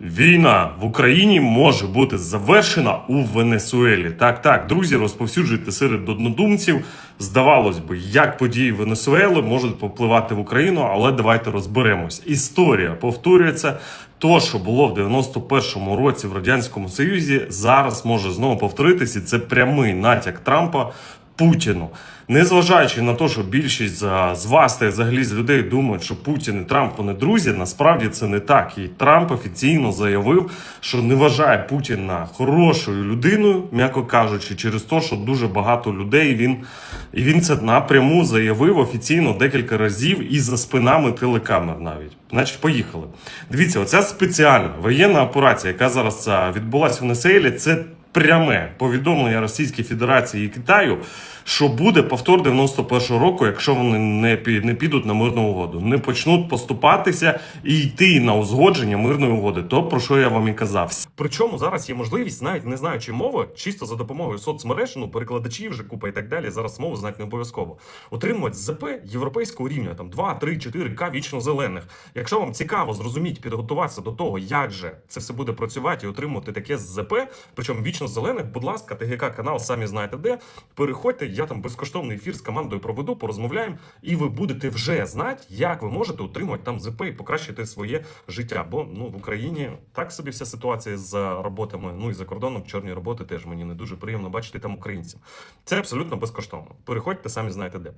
Війна в Україні може бути завершена у Венесуелі. Так, так, друзі, розповсюджуйте серед однодумців. Здавалось би, як події Венесуели можуть попливати в Україну, але давайте розберемось. Історія повторюється. То, що було в 91-му році в радянському Союзі, зараз може знову повторитися. Це прямий натяк Трампа Путіну. Незважаючи на те, що більшість з вас та взагалі з людей думають, що Путін і Трамп вони друзі, насправді це не так. І Трамп офіційно заявив, що не вважає Путіна хорошою людиною, м'яко кажучи, через те, що дуже багато людей він і він це напряму заявив офіційно декілька разів і за спинами телекамер навіть. Значить, поїхали. Дивіться, оця спеціальна воєнна операція, яка зараз відбулася в Венесуелі, це пряме повідомлення Російської Федерації і Китаю, що буде повтор 91-го року, якщо вони не, не підуть на мирну угоду, не почнуть поступатися і йти на узгодження мирної угоди. То про що я вам і казав. Причому зараз є можливість, навіть не знаючи мови, чисто за допомогою соцмереж, ну перекладачів вже купа і так далі. Зараз мову знати не обов'язково. Отримувати ЗП європейського рівня, там 2, 3, 4 К вічно зелених. Якщо вам цікаво зрозуміти, підготуватися до того, як же це все буде працювати і отримувати таке ЗП, причому вічно зелених, будь ласка, ТГК канал, самі знаєте де. Переходьте, я там безкоштовний ефір з командою проведу, порозмовляємо, і ви будете вже знати, як ви можете отримати там ЗП і покращити своє життя. Бо ну в Україні так собі вся ситуація з роботами. Ну і за кордоном чорні роботи теж мені не дуже приємно бачити там українців. Це абсолютно безкоштовно. Переходьте, самі знаєте де.